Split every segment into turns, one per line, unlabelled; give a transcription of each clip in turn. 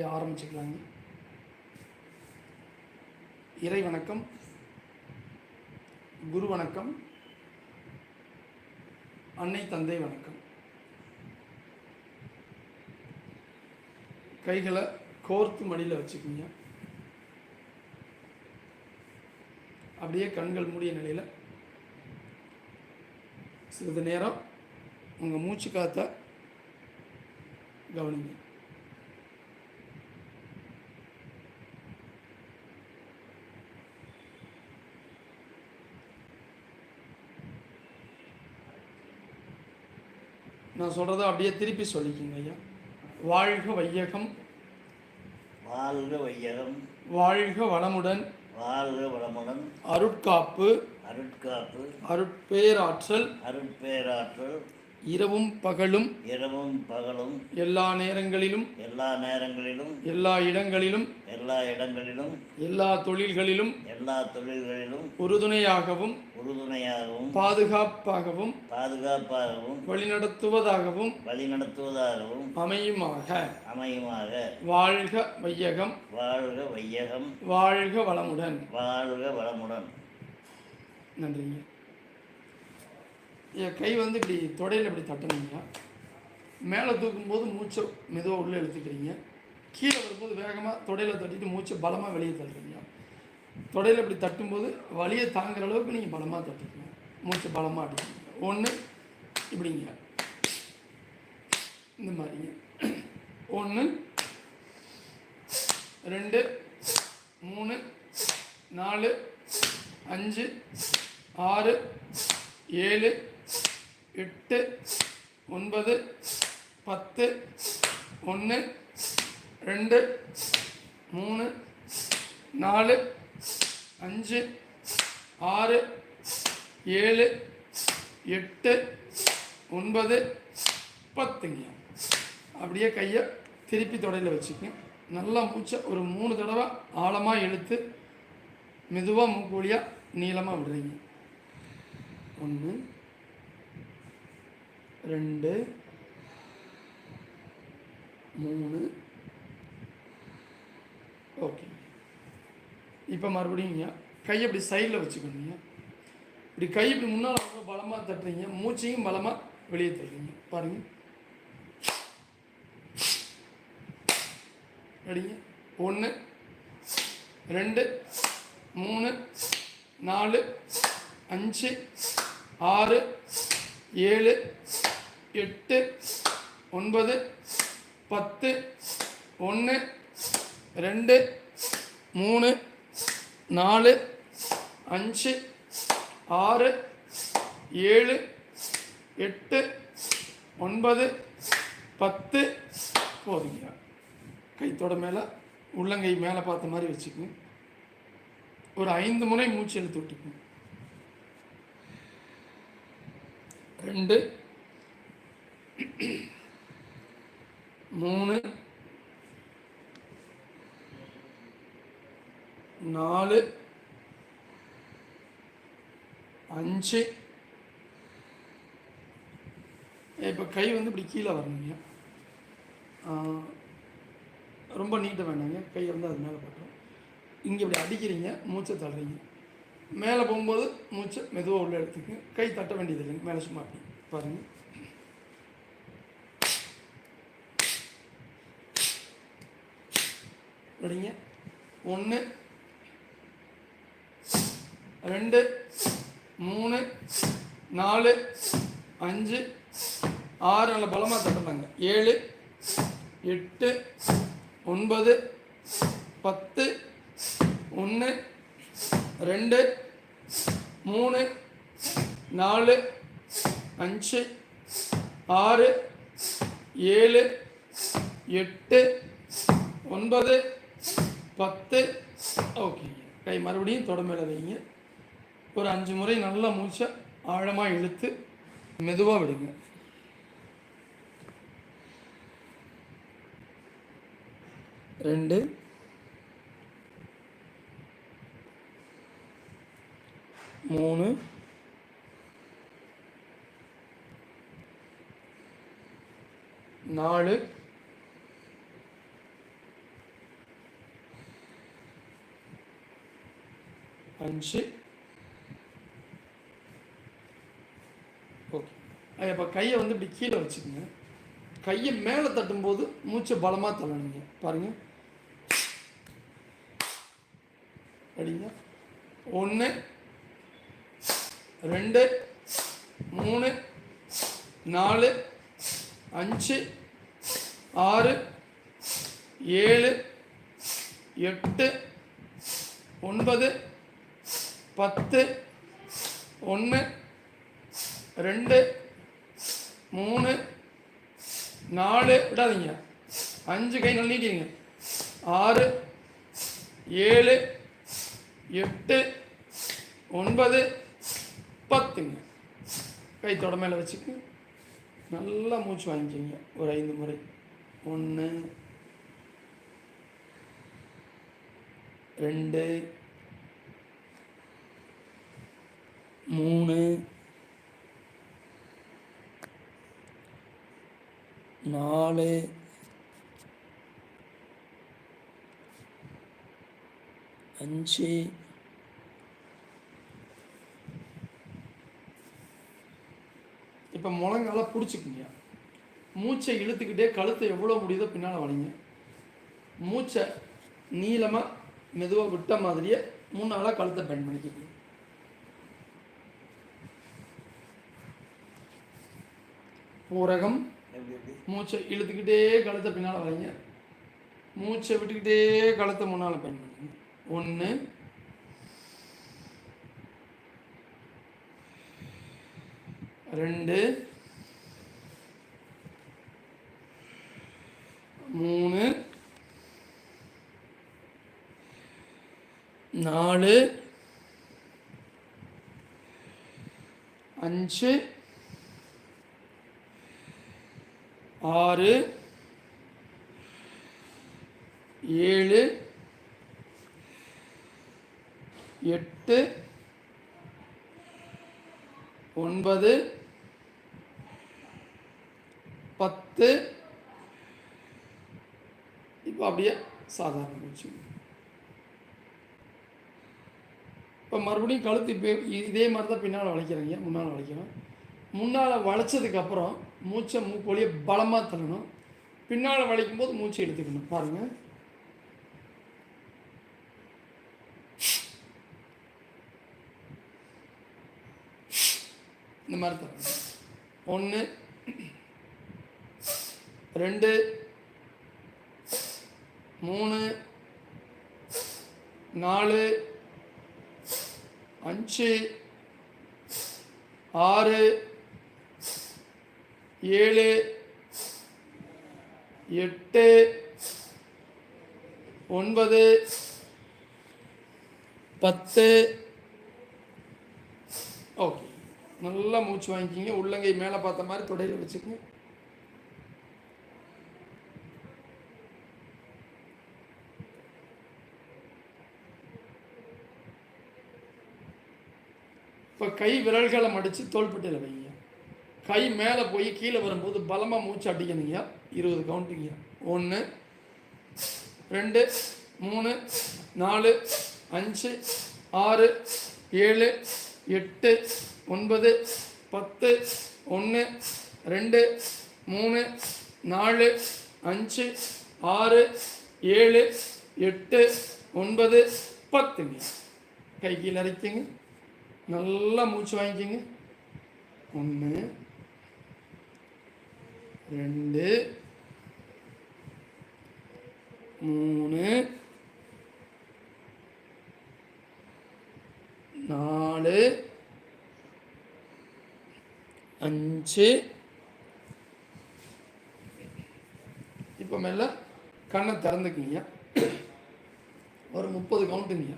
அப்படியே ஆரம்பிச்சுக்கலாங்க இறை வணக்கம். குரு வணக்கம். அன்னை தந்தை வணக்கம். கைகளை கோர்த்து மடியில் வச்சுக்கோங்க. அப்படியே கண்கள் மூடிய நிலையில் சிறிது நேரம் உங்கள் மூச்சு காத்த கவனிங்க. நான் சொல்கிறத அப்படியே திருப்பி சொல்லிக்கோங்க ஐயா. வாழ்க வையகம்.
வாழ்க வையகம்.
வாழ்க வளமுடன்.
வாழ்க வளமுடன்.
அருட்காப்பு.
அருட்காப்பு.
அருட்பேராற்றல்.
அருட்பேராற்றல்.
இரவும் பகலும்
இரவும் பகலும்
எல்லா நேரங்களிலும்
எல்லா நேரங்களிலும்
எல்லா இடங்களிலும்
எல்லா இடங்களிலும்
எல்லா தொழில்களிலும்
எல்லா தொழில்களிலும்
உறுதுணையாகவும்
உறுதுணையாகவும்
பாதுகாப்பாகவும்
பாதுகாப்பாகவும்
வழிநடத்துவதாகவும்
வழிநடத்துவதாகவும்
அமையுமாக.
அமையுமாக.
வாழ்க வையகம்.
வாழ்க வையகம்.
வாழ்க வளமுடன்.
வாழ்க வளமுடன்.
நன்றிங்க. கை வந்து இப்படி தொடையில் இப்படி தட்டணுங்க. மேலே தூக்கும்போது மூச்சை மெதுவாக உள்ளே எடுத்துக்கிறீங்க கீழே வரும்போது வேகமாக தொடையில் தட்டிட்டு மூச்சை பலமாக வெளியே தள்ளுறீங்க. தொடையில் இப்படி தட்டும்போது வலியை தாங்குற அளவுக்கு நீங்கள் பலமாக தட்டிக்கணும். மூச்சை பலமாக அடிக்கணும். ஒன்று இப்படிங்க. இந்த மாதிரிங்க. ஒன்று ரெண்டு மூணு நாலு அஞ்சு ஆறு ஏழு எட்டு ஒன்பது பத்து ஒன்று ரெண்டு மூணு நாலு அஞ்சு ஆறு ஏழு எட்டு ஒன்பது பத்துங்க. அப்படியே கையை திருப்பி தொடையில் வச்சுக்கங்க. நல்லா மூச்சை ஒரு மூணு தடவை ஆழமாக இழுத்து மெதுவாக மூக்கு வழியாக நீளமாக விடுறீங்க. ஒன்று ரெண்டு மூணு. ஓகே. இப்போ மறுபடியும் கையை இப்படி சைடில் வச்சுக்கணுங்க இப்படி கை இப்படி முன்னால் ரொம்ப பலமாக தட்டுறீங்க. மூச்சையும் பலமாக வெளியே தள்ளுறீங்க பாருங்கள் ரெடிங்க. ஒன்று ரெண்டு மூணு நாலு அஞ்சு ஆறு ஏழு எட்டு ஒன்பது பத்து ஒன்று ரெண்டு மூணு நாலு அஞ்சு ஆறு ஏழு எட்டு ஒன்பது பத்து. போதுங்க. கைத்தோட மேலே உள்ளங்கை மேலே பார்த்த மாதிரி வச்சுக்கோங்க ஒரு ஐந்து முறை மூச்சு எழுத்து விட்டுக்கோங்க ரெண்டு மூணு நாலு அஞ்சு. இப்போ கை வந்து இப்படி கீழே வரணுங்க. ரொம்ப நீட்ட வேணாங்க. கை வந்து அது மேலே பட்டுரும். இங்கே இப்படி அடிக்கிறீங்க மூச்சை தள்ளுறீங்க. மேலே போகும்போது மூச்சை மெதுவாக உள்ள எடுத்துக்கங்க. கை தட்ட வேண்டியது இல்லைங்க மேலே சும்மா அப்படி பாருங்கள் ரெடிங்க ஒன்று ரெண்டு மூணு நாலு அஞ்சு ஆறு நல்ல பலமாக தட்டலாங்க ஏழு எட்டு ஒன்பது பத்து ஒன்று ரெண்டு மூணு நாலு அஞ்சு ஆறு ஏழு எட்டு ஒன்பது பத்து ஓகேங்க கை மறுபடியும் தொட வைங்க. ஒரு அஞ்சு முறை நல்லா மூச்சை ஆழமாக இழுத்து மெதுவாக விடுங்க. ரெண்டு. மூணு. நாலு. அஞ்சு. ஓகே இப்போ கையை வந்து இப்படி கீழே வச்சுக்கோங்க. கையை மேலே தட்டும்போது மூச்சை பலமாக தள்ளணுங்க. பாருங்கள் அடிங்க. ஒன்று ரெண்டு மூணு நாலு அஞ்சு ஆறு ஏழு எட்டு ஒன்பது பத்து ஒன்று ரெண்டு மூணு நாலு விடாதீங்க. அஞ்சு கை நல்லா நீட்டிங்க ஆறு ஏழு எட்டு ஒன்பது பத்துங்க. கை தொட மேலே வச்சுக்கு நல்லா மூச்சு வாங்கிக்கிங்க. ஒரு ஐந்து முறை. ஒன்று ரெண்டு மூணு. நாலு. அஞ்சு. இப்போ முழங்கால பிடிச்சிக்குங்க. மூச்சை இழுத்துக்கிட்டே கழுத்தை எவ்வளோ முடியுதோ பின்னால் வலிங்க. மூச்சை நீளமாக மெதுவாக விட்ட மாதிரியே முன்னால் கழுத்தை பெண்ட் பண்ணிக்கிங்க.
எப்படி
மூச்சை இழுத்துக்கிட்டே கழுத்தை பின்னால் வரைங்க. மூச்சை விட்டுக்கிட்டே கழுத்தை முன்னால் பண்ணுங்க ஒன்று ரெண்டு. மூணு. நாலு. அஞ்சு. ஆறு ஏழு எட்டு ஒன்பது பத்து. இப்போ அப்படியே சாதாரண மூச்சு இப்போ மறுபடியும் கழுத்து இப்போ இதே மாதிரி தான் பின்னால் வளைக்கிறீங்க முன்னால் வளைக்கணும் முன்னால் வளைச்சதுக்கப்புறம் மூச்சை மூக்கொழிய பலமாக தள்ளணும். பின்னால் வளைக்கும் போது மூச்சை எடுத்துக்கணும். பாருங்கள் இந்த மாதிரி தரணும் ஒன்று ரெண்டு மூணு நாலு அஞ்சு ஆறு ஏழு எட்டு ஒன்பது பத்து. ஓகே. நல்லா மூச்சு வாங்கிக்கிங்க. உள்ளங்கை மேலே பார்த்த மாதிரி தொடையில் வச்சுக்கோங்க. இப்போ கை விரல்களை மடித்து தோள்பட்டையில் வைங்க. கை மேலே போய் கீழே வரும்போது பலமாக மூச்சு அடிக்கணுங்க இருபது கவுண்டிங்க ஒன்று ரெண்டு மூணு நாலு அஞ்சு ஆறு ஏழு எட்டு ஒன்பது பத்து ஒன்று ரெண்டு மூணு நாலு அஞ்சு ஆறு ஏழு எட்டு ஒன்பது பத்துங்க. கை கீழே இறக்கிங்க. நல்லா மூச்சு வாங்கிக்கோங்க. ஒன்று ரெண்டு மூணு நாலு அஞ்சு. இப்போ மேல கண்ணை திறந்துக்குங்க ஒரு முப்பது கவுண்ட்டுங்க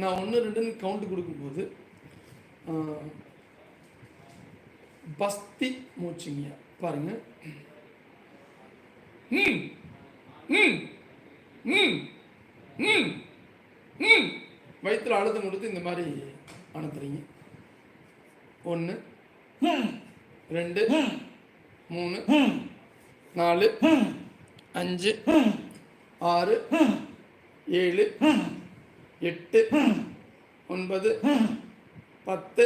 நான் ஒன்று ரெண்டுன்னு கவுண்ட் கொடுக்கும்போது பஸ்தி மூச்சுங்க பாருங்க. ம் ம் ம் ம் ம் வயிற்றுல அழுத்தம் கொடுத்து இந்த மாதிரி அனுப்புறீங்க. ஒன்று ரெண்டு மூணு நாலு அஞ்சு ஆறு ஏழு எட்டு ஒன்பது பத்து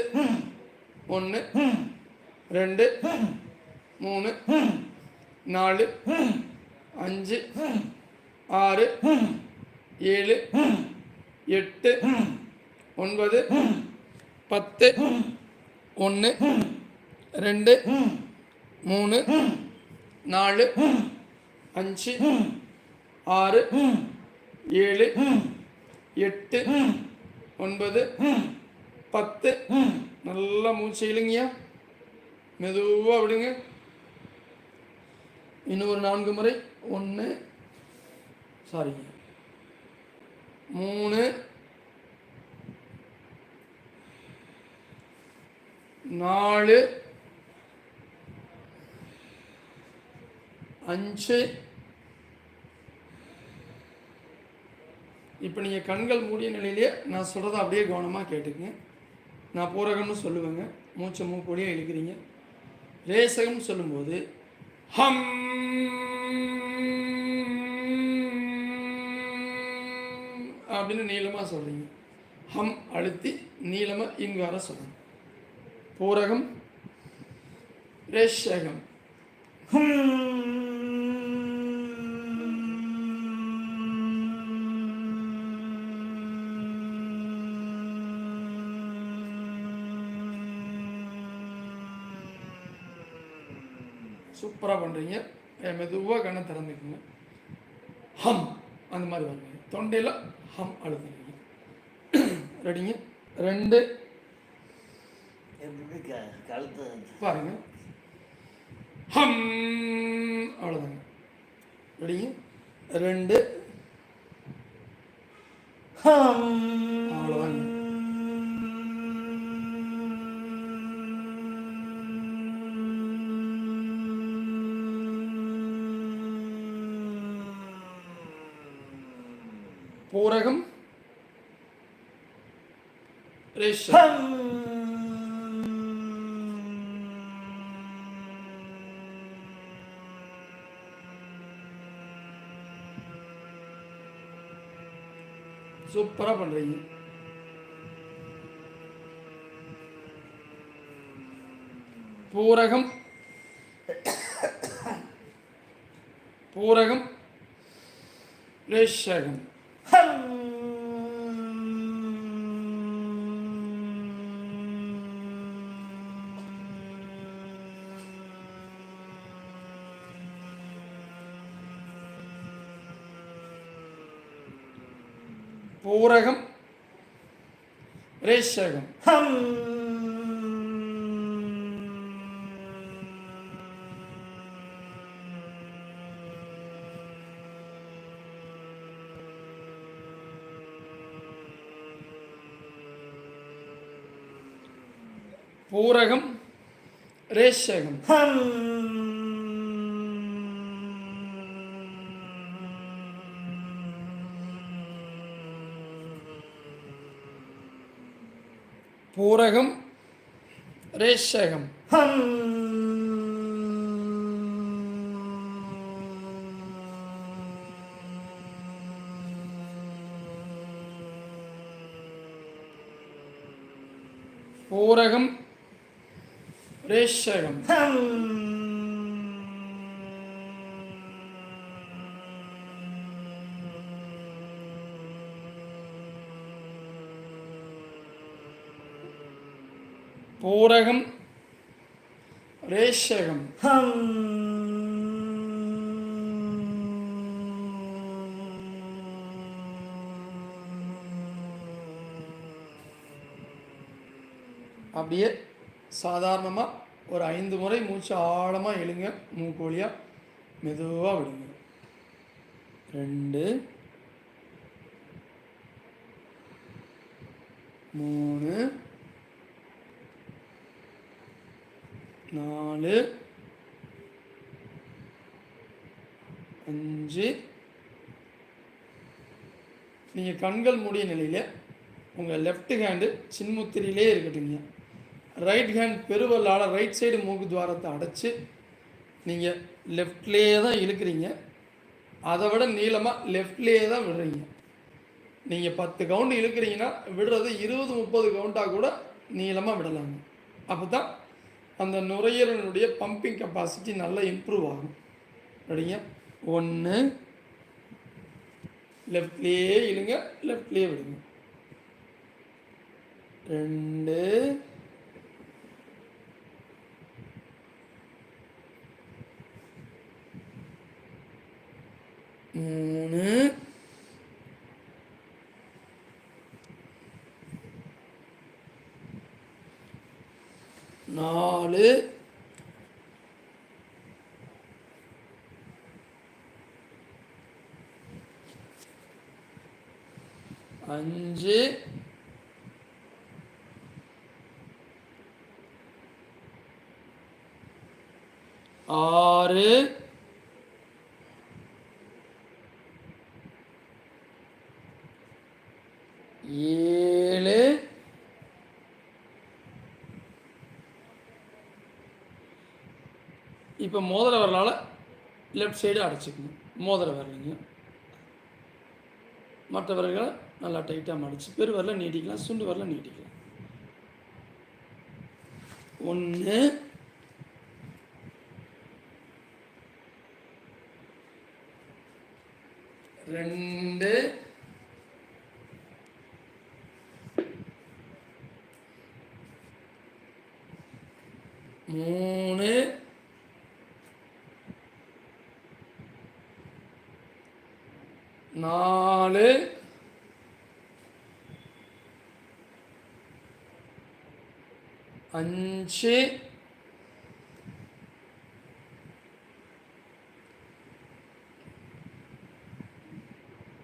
ஒன்று ரெண்டு மூணு நாலு அஞ்சு ஆறு ஏழு எட்டு ஒன்பது பத்து ஒன்று ரெண்டு மூணு நாலு அஞ்சு ஆறு ஏழு எட்டு ஒன்பது பத்து. நல்லா மூச்சு இழுங்கய்யா. மெதுவாக விடுங்க. இன்னும் ஒரு நான்கு முறை. ஒன்று சாரிங்க மூணு. நாலு. அஞ்சு. இப்போ நீங்கள் கண்கள் மூடிய நிலையிலே நான் சொல்கிறத அப்படியே கவனமாக கேட்டுக்குங்க. நான் பூரகம்னு சொல்லுவேங்க. மூச்சை மூப்பொடியாக இழுக்கிறீங்க. ரேசகம்னு சொல்லும்போது ஹம் அப்படின்னு நீளமாக சொல்கிறீங்க ஹம் அழுத்தி நீளமாக இங்கு வர சொல்லணும் பூரகம் ரேஷகம் சூப்பராக பண்ணுறீங்க மெதுவாக கண்ணை திறந்துக்குங்க. ஹம் அந்த மாதிரி வருவீங்க தொண்டையில் ஹம் அழுத்துறீங்க ரெடிங்க. ரெண்டு.
எப்படி க கழுத்து
பாருங்க ஹம் அவ்வளோதாங்க ரெடிங்க ரெண்டு அவ்வளோதாங்க பூரகம். ரேஷம் சூப்பராக பண்ணுறீங்க பூரகம். பூரகம். ரேஷகம் பூரகம் ரேஷகம் பூரகம் ரேஷகம் பூரகம் ரேஷகம் பூரகம் ரேஷகம் பூரகம் ரேஷகம். அப்படியே சாதாரணமாக ஒரு ஐந்து முறை மூச்சு ஆழமாக இழுங்க மூக்கு வழியா மெதுவாக விடுங்க. ரெண்டு. மூணு. நாலு. அஞ்சு. நீங்கள் கண்கள் மூடிய நிலையில் உங்கள் லெஃப்ட் ஹேண்டு சின்முத்திரியிலே இருக்கட்டுங்க ரைட் ஹேண்ட் பெருவல்லால் ரைட் சைடு மூக்கு துவாரத்தை அடைச்சி நீங்கள் லெஃப்ட்லேயே தான் இழுக்கிறீங்க. அதை விட நீளமாக லெஃப்ட்லேயே தான் விடுறீங்க. நீங்கள் பத்து கவுண்டு இழுக்கிறீங்கன்னா விடுறது இருபது முப்பது கவுண்டாக கூட நீளமாக விடலாங்க. அப்போ தான் அந்த நுரையீரலினுடைய பம்பிங் கெப்பாசிட்டி நல்லா இம்ப்ரூவ் ஆகும். அப்படிங்க ஒன்று லெஃப்ட்லேயே இழுங்க லெஃப்ட்லேயே விடுங்க. ரெண்டு. மூணு. நாலு அஞ்சு ஆறு ஏழு இப்போ மோதிர வரலால் லெஃப்ட் சைடு அடைச்சிக்கணும். மோதிர வரலைங்க. மற்ற விரல்களை நல்லா டைட்டாக மடிச்சு பெரு வரல நீட்டிக்கலாம் சுண்டு வரல நீட்டிக்கலாம். ஒன்று ரெண்டு மூணு நாலு அஞ்சு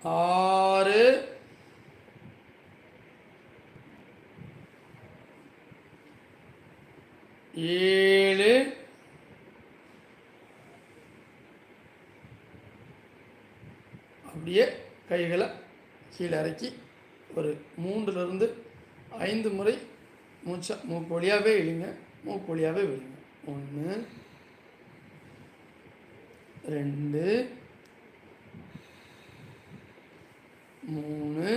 ஆறு. ஏழு. அப்படியே கைகளை கீழே இறக்கி ஒரு மூன்றுலேருந்து ஐந்து முறை மூச்சா மூக்கு வழியாகவே இழுங்க மூக்கு வழியாகவே விழுங்க ஒன்று ரெண்டு மூணு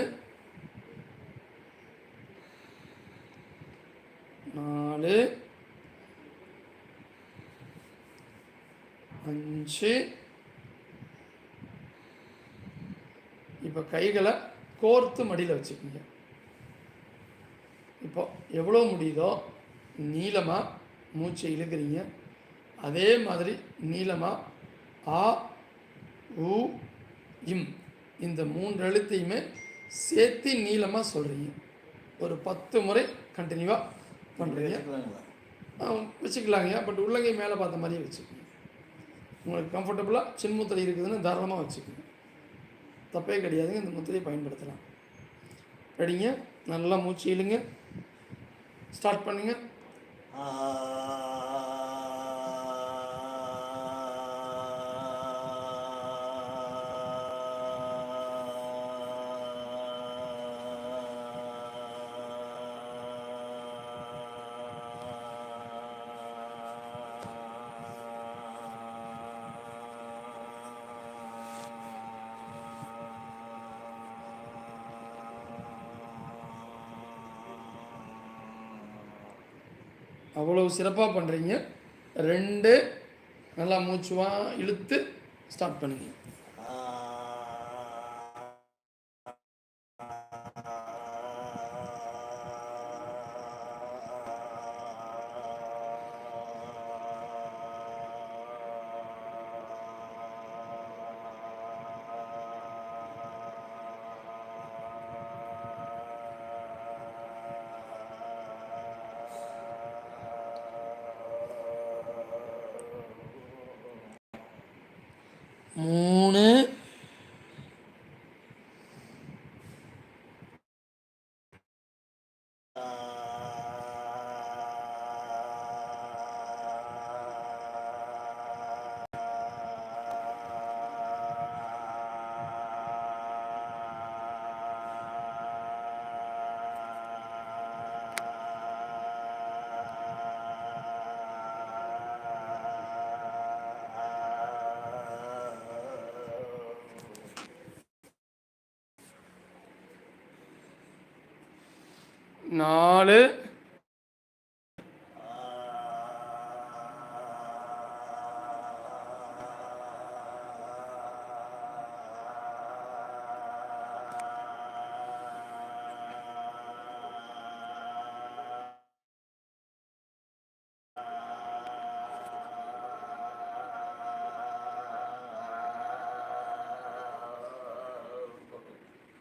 நாலு அஞ்சு. இப்போ கைகளை கோர்த்து மடியில் வச்சுக்கோங்க. எவ்வளோ முடியுதோ நீளமாக மூச்சை இழுக்கிறீங்க. அதே மாதிரி நீளமாக ஆ உ இம் இந்த மூன்று எழுத்தையுமே சேர்த்து நீளமாக சொல்கிறீங்க ஒரு பத்து முறை கண்டினியூவாக பண்ணுறீங்க
வச்சுக்கலாங்களா
வச்சுக்கலாங்க. பட் உள்ளங்கை மேலே பார்த்த மாதிரியே வச்சுக்கோங்க. உங்களுக்கு கம்ஃபர்டபுளாக சின்முத்திரை இருக்குதுன்னு தாராளமாக வச்சுக்கோங்க. தப்பே கிடையாதுங்க. இந்த முத்திரையை பயன்படுத்தலாம். ரெடிங்க. நல்லா மூச்சு இழுங்க. ஸ்டார்ட் பண்ணுங்க அவ்வளோ சிறப்பாக பண்ணுறீங்க ரெண்டு நல்லா மூச்சுவாக இழுத்து ஸ்டார்ட் பண்ணுங்க. மூணு
நாலு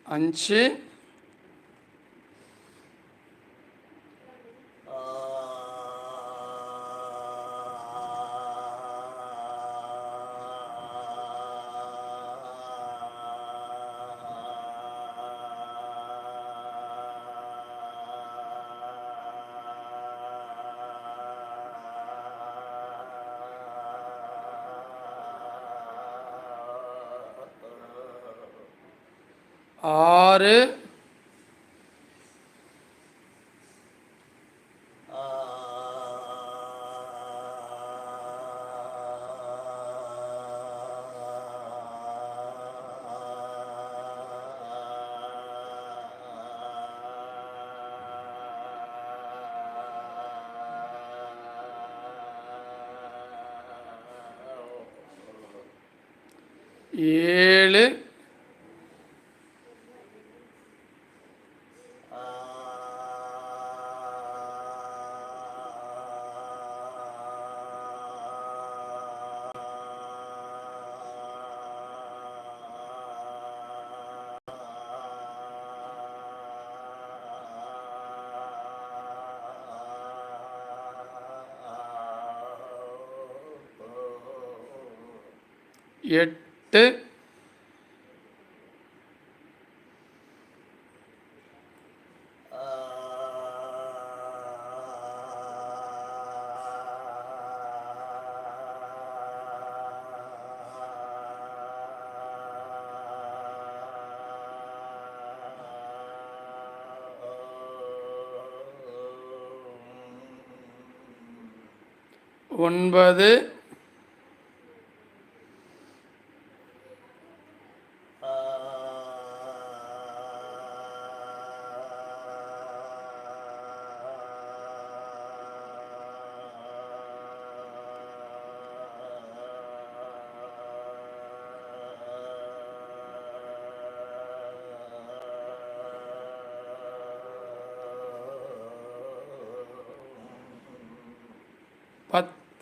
அஞ்சு ஆறு எட்டு. ஒன்பது.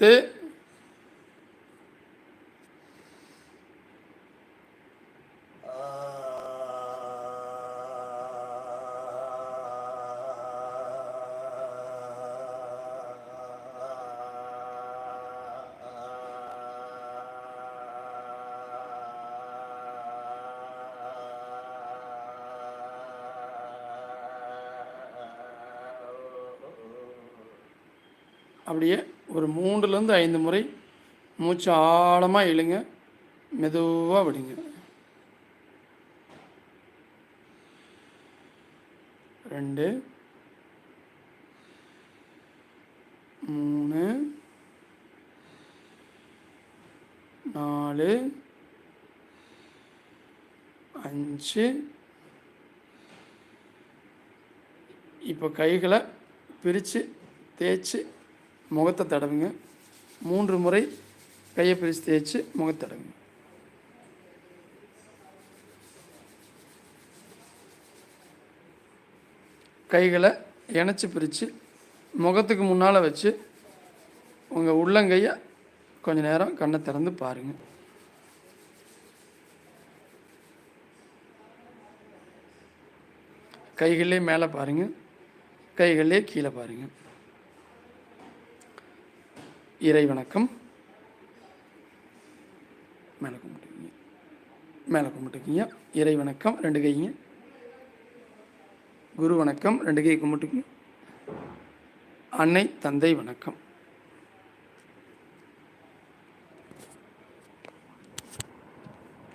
பத்து அப்படியே ஒரு மூன்றுலேருந்து ஐந்து முறை மூச்சு ஆழமாக இழுங்க மெதுவாக விடுங்க. ரெண்டு மூணு நாலு அஞ்சு. இப்போ கைகளை பிரித்து தேய்ச்சி முகத்தை தடவுங்க. மூன்று முறை கையை பிரித்து தேய்ச்சி முகத்தை தடவுங்க. கைகளை இணைச்சி பிரித்து முகத்துக்கு முன்னால் வச்சு உங்கள் உள்ளங்கையை கொஞ்சம் நேரம் கண்ணை திறந்து பாருங்கள் கைகளே மேலே பாருங்கள் கைகளே கீழே பாருங்கள் இறை வணக்கம் மேலே கும்பிட்டுக்கிங்க. மேலே கும்பிட்டுக்கிங்க. இறை வணக்கம் ரெண்டு கைங்க. குரு வணக்கம் ரெண்டு கை கும்பிட்டுக்கிங்க. அன்னை தந்தை வணக்கம்.